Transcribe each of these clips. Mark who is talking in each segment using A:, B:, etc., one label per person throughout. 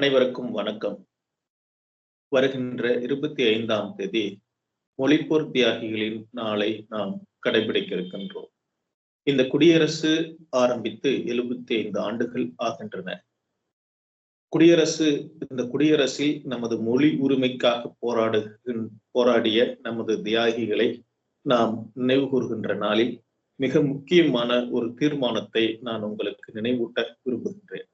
A: அனைவருக்கும் வணக்கம். வருகின்ற இருபத்தி ஐந்தாம் தேதி மொழிப்போர் தியாகிகளின் நாளை நாம் கடைபிடிக்க இருக்கின்றோம். இந்த குடியரசு ஆரம்பித்து எழுபத்தி ஐந்து ஆண்டுகள் ஆகின்றன. குடியரசு இந்த குடியரசில் நமது மொழி உரிமைக்காக போராடு போராடிய நமது தியாகிகளை நாம் நினைவு கூறுகின்ற நாளில் மிக முக்கியமான ஒரு தீர்மானத்தை நான் உங்களுக்கு நினைவூட்ட விரும்புகின்றேன்.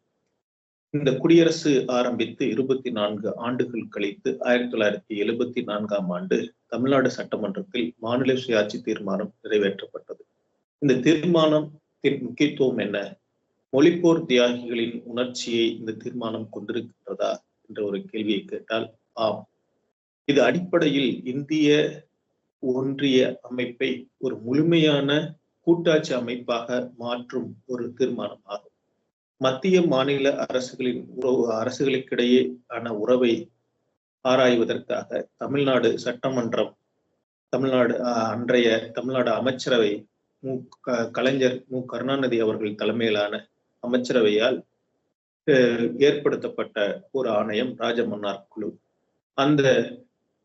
A: இந்த குடியரசு ஆரம்பித்து இருபத்தி நான்கு ஆண்டுகள் கழித்து ஆயிரத்தி தொள்ளாயிரத்தி எழுபத்தி நான்காம் ஆண்டு தமிழ்நாடு சட்டமன்றத்தில் மாநில சுயாட்சி தீர்மானம் நிறைவேற்றப்பட்டது. இந்த தீர்மானத்தின் முக்கியத்துவம் என்ன? மொழிப்போர் தியாகிகளின் உணர்ச்சியை இந்த தீர்மானம் கொண்டிருக்கின்றதா என்ற ஒரு கேள்வியை கேட்டால் ஆம். இது அடிப்படையில் இந்திய ஒன்றிய அமைப்பை ஒரு முழுமையான கூட்டாட்சி அமைப்பாக மாற்றும் ஒரு தீர்மானம் ஆகும் மத்திய மாநில அரசுகளின் உறவு அரசுகளுக்கிடையே ஆன உறவை ஆராய்வதற்காக தமிழ்நாடு சட்டமன்றம் தமிழ்நாடு அன்றைய தமிழ்நாடு அமைச்சரவை மு கலைஞர் மு கருணாநிதி அவர்கள் தலைமையிலான அமைச்சரவையால் ஏற்படுத்தப்பட்ட ஒரு ஆணையம் ராஜமன்னார் குழு. அந்த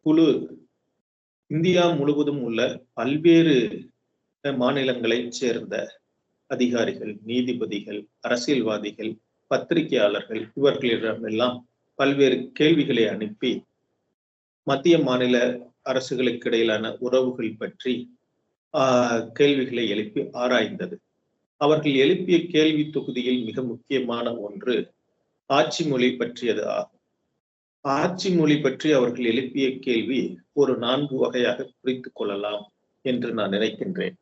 A: குழு இந்தியா முழுவதும் உள்ள பல்வேறு மாநிலங்களைச் சேர்ந்த அதிகாரிகள் நீதிபதிகள் அரசியல்வாதிகள் பத்திரிகையாளர்கள் இவர்களிடமெல்லாம் பல்வேறு கேள்விகளை அனுப்பி மத்திய மாநில அரசுகளுக்கு இடையிலான உறவுகள் பற்றி கேள்விகளை எழுப்பி ஆராய்ந்தது. அவர்கள் எழுப்பிய கேள்வி தொகுதியில் மிக முக்கியமான ஒன்று ஆட்சி மொழி பற்றியது ஆகும். ஆட்சி மொழி பற்றி அவர்கள் எழுப்பிய கேள்வி ஒரு நான்கு வகையாக குறித்து கொள்ளலாம் என்று நான் நினைக்கின்றேன்.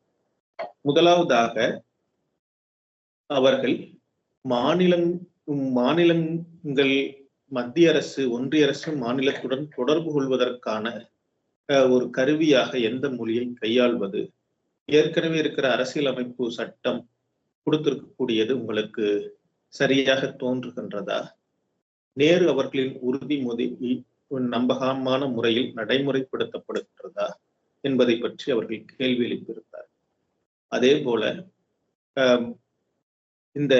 A: முதலாவதாக அவர்கள் மாநிலம் மாநிலங்கள் மத்திய அரசு ஒன்றிய அரசு மாநிலத்துடன் தொடர்பு கொள்வதற்கான ஒரு கருவியாக எந்த மொழியை கையாள்வது ஏற்கனவே இருக்கிற அரசியலமைப்பு சட்டம் கொடுத்திருக்கக்கூடியது உங்களுக்கு சரியாக தோன்றுகின்றதா? நேரு அவர்களின் உறுதிமொழி நம்பகமான முறையில் நடைமுறைப்படுத்தப்படுகின்றதா? என்பதை பற்றி அவர்கள் கேள்வி எழுப்பியிருந்தார். அதே போல இந்த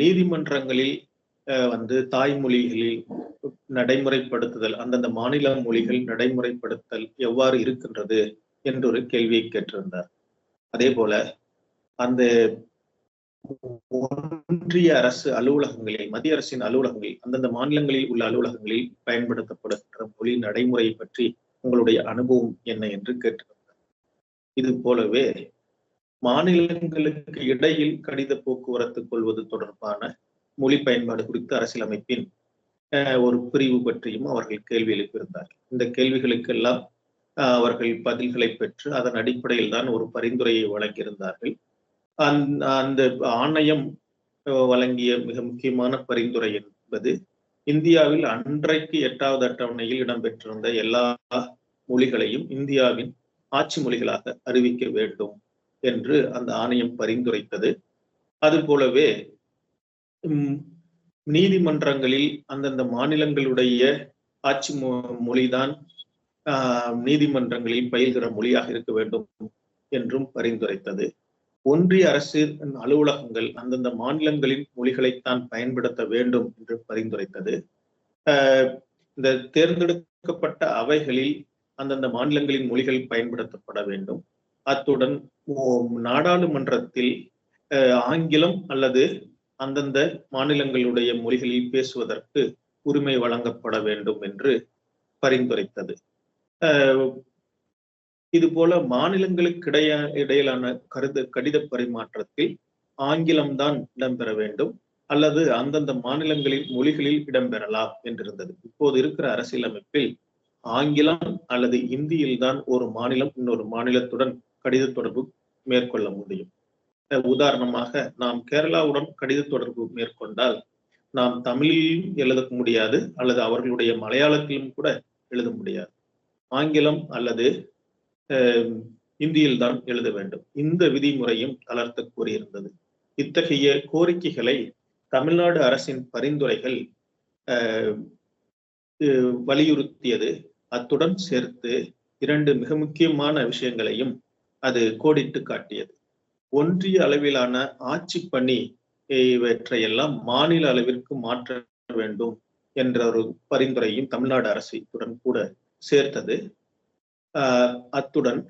A: நீதிமன்றங்களில் வந்து தாய்மொழிகளில் நடைமுறைப்படுத்துதல் அந்தந்த மாநில மொழிகள் நடைமுறைப்படுத்தல் எவ்வாறு இருக்கின்றது என்றொரு கேள்வியை கேட்டிருந்தார். அதே போல அந்த ஒன்றிய அரசு அலுவலகங்களில் மத்திய அரசின் அலுவலகங்களில் அந்தந்த மாநிலங்களில் உள்ள அலுவலகங்களில் பயன்படுத்தப்படுகின்ற மொழி நடைமுறை பற்றி உங்களுடைய அனுபவம் என்ன என்று கேட்டிருந்தார். இது போலவே மாநிலங்களுக்கு இடையில் கடித போக்குவரத்து கொள்வது தொடர்பான மொழி பயன்பாடு குறித்து அரசியலமைப்பின் ஒரு பிரிவு பற்றியும் அவர்கள் கேள்வி எழுப்பியிருந்தார் இந்த கேள்விகளுக்கெல்லாம் அவர்கள் பதில்களை பெற்று அதன் அடிப்படையில் தான் ஒரு பரிந்துரையை வழங்கியிருந்தார்கள். அந்த ஆணையம் வழங்கிய மிக முக்கியமான பரிந்துரை என்பது இந்தியாவில் அன்றைக்கு எட்டாவது அட்டவணையில் இடம்பெற்றிருந்த எல்லா மொழிகளையும் இந்தியாவின் ஆட்சி மொழிகளாக அறிவிக்க வேண்டும். என்று அந்த ஆணையம் பரிந்துரைத்தது. அது போலவே நீதிமன்றங்களில் அந்தந்த மாநிலங்களுடைய ஆட்சி மொழிதான் நீதிமன்றங்களில் பயில்கிற மொழியாக இருக்க வேண்டும் என்றும் பரிந்துரைத்தது. ஒன்றிய அரசு அலுவலகங்கள் அந்தந்த மாநிலங்களின் மொழிகளைத்தான் பயன்படுத்த வேண்டும் என்று பரிந்துரைத்தது. இந்த தேர்ந்தெடுக்கப்பட்ட அவைகளில் அந்தந்த மாநிலங்களின் மொழிகள் பயன்படுத்தப்பட வேண்டும். அத்துடன் நாடாளுமன்றத்தில் ஆங்கிலம் அல்லது அந்தந்த மாநிலங்களுடைய மொழிகளில் பேசுவதற்கு உரிமை வழங்கப்பட வேண்டும் என்று பரிந்துரைத்தது. இது போல மாநிலங்களுக்கு இடையிலான கருத கடித பரிமாற்றத்தில் ஆங்கிலம்தான் இடம்பெற வேண்டும் அல்லது அந்தந்த மாநிலங்களின் மொழிகளில் இடம்பெறலாம் என்றிருந்தது. இப்போது இருக்கிற அரசியலமைப்பில் ஆங்கிலம் அல்லது இந்தியில் தான் ஒரு மாநிலம் இன்னொரு மாநிலத்துடன் கடித தொடர்பு மேற்கொள்ள முடியும். உதாரணமாக நாம் கேரளாவுடன் கடித தொடர்பு மேற்கொண்டால் நாம் தமிழிலும் எழுத முடியாது அல்லது அவர்களுடைய மலையாளத்திலும் கூட எழுத முடியாது. ஆங்கிலம் அல்லது இந்தியில் தான் எழுத வேண்டும். இந்த விதிமுறையும் தளர்த்த கூறியிருந்தது. இத்தகைய கோரிக்கைகளை தமிழ்நாடு அரசின் பரிந்துரைகள் வலியுறுத்தியது. அத்துடன் சேர்த்து இரண்டு மிக முக்கியமான விஷயங்களையும் அது கோடிட்டு காட்டியது. ஒன்றிய அளவிலான ஆட்சி பணி இவற்றையெல்லாம் மாநில அளவிற்கு மாற்ற வேண்டும் என்ற ஒரு பரிந்துரையும் தமிழ்நாடு அரசு இத்துடன் கூட சேர்த்தது. ஆஹ் அத்துடன்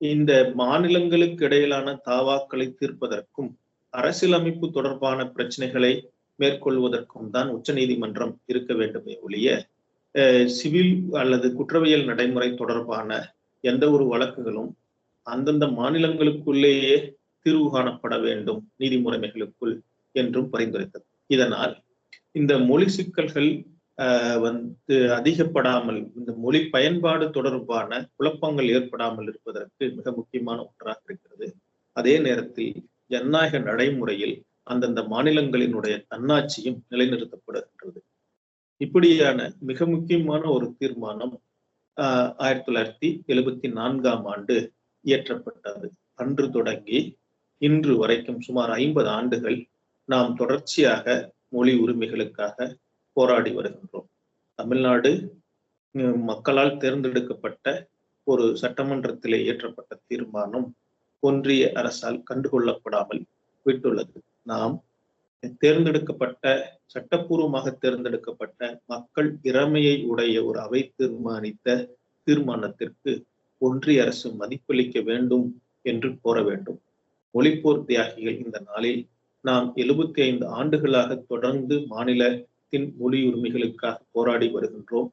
A: இந்த மாநிலங்களுக்கு இடையிலான தாவாக்களை தீர்ப்பதற்கும் அரசியலமைப்பு தொடர்பான பிரச்சனைகளை மேற்கொள்வதற்கும் தான் உச்சநீதிமன்றம் இருக்க வேண்டுமே ஒழிய சிவில் அல்லது குற்றவியல் நடைமுறை தொடர்பான எந்த ஒரு வழக்குகளும் அந்தந்த மாநிலங்களுக்குள்ளேயே தீர்வு காணப்பட வேண்டும் நீதி முறைமைகளுக்குள் என்றும் பரிந்துரைத்தது. இதனால் இந்த மொழி சிக்கல்கள் வந்து அதிகப்படாமல் இந்த மொழி பயன்பாடு தொடர்பான குழப்பங்கள் ஏற்படாமல் இருப்பதற்கு மிக முக்கியமான ஒன்றாக இருக்கிறது. அதே நேரத்தில் ஜனநாயக நடைமுறையில் அந்தந்த மாநிலங்களினுடைய தன்னாட்சியும் நிலைநிறுத்தப்படுகின்றது. இப்படியான மிக முக்கியமான ஒரு தீர்மானம் ஆஹ் ஆயிரத்தி தொள்ளாயிரத்தி எழுபத்தி நான்காம் ஆண்டு இயற்றப்பட்டது. அன்று தொடங்கி இன்று வரைக்கும் சுமார் ஐம்பது ஆண்டுகள் நாம் தொடர்ச்சியாக மொழி உரிமைகளுக்காக போராடி வருகின்றோம். தமிழ்நாடு மக்களால் தேர்ந்தெடுக்கப்பட்ட ஒரு சட்டமன்றத்திலே இயற்றப்பட்ட தீர்மானம் ஒன்றிய அரசால் கண்டுகொள்ளப்படாமல் விட்டுள்ளது. நாம் தேர்ந்தெடுக்கப்பட்ட சட்டப்பூர்வமாக தேர்ந்தெடுக்கப்பட்ட மக்கள் திறமையை உடைய ஒரு அவை தீர்மானித்த தீர்மானத்திற்கு ஒன்றிய அரசு மதிப்பளிக்க வேண்டும் என்று கோர வேண்டும். மொழிப்போர் தியாகிகள் இந்த நாளில் நாம் எழுபத்தி ஐந்து ஆண்டுகளாக தொடர்ந்து மாநிலத்தின் மொழி உரிமைகளுக்காக போராடி வருகின்றோம்.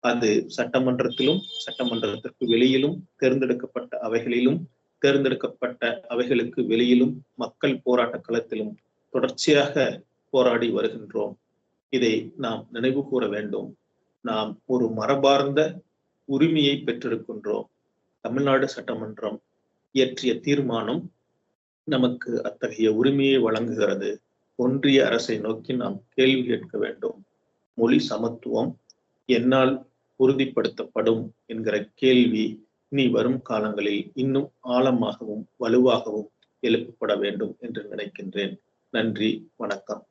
A: அது சட்டமன்றத்திலும் சட்டமன்றத்திற்கு வெளியிலும் தேர்ந்தெடுக்கப்பட்ட அவைகளிலும் தேர்ந்தெடுக்கப்பட்ட அவைகளுக்கு வெளியிலும் மக்கள் போராட்ட களத்திலும் தொடர்ச்சியாக போராடி வருகின்றோம். இதை நாம் நினைவு கூற வேண்டும். நாம் ஒரு மரபார்ந்த உரிமையை பெற்றிருக்கின்றோம். தமிழ்நாடு சட்டமன்றம் இயற்றிய தீர்மானம் நமக்கு அத்தகைய உரிமையை வழங்குகிறது. ஒன்றிய அரசை நோக்கி நாம் கேள்வி கேட்க வேண்டும். மொழி சமத்துவம் என்னால் உறுதிப்படுத்தப்படும் என்கிற கேள்வி இனி வரும் காலங்களில் இன்னும் ஆழமாகவும் வலுவாகவும் எழுப்பப்பட வேண்டும் என்று நினைக்கின்றேன். நன்றி வணக்கம்.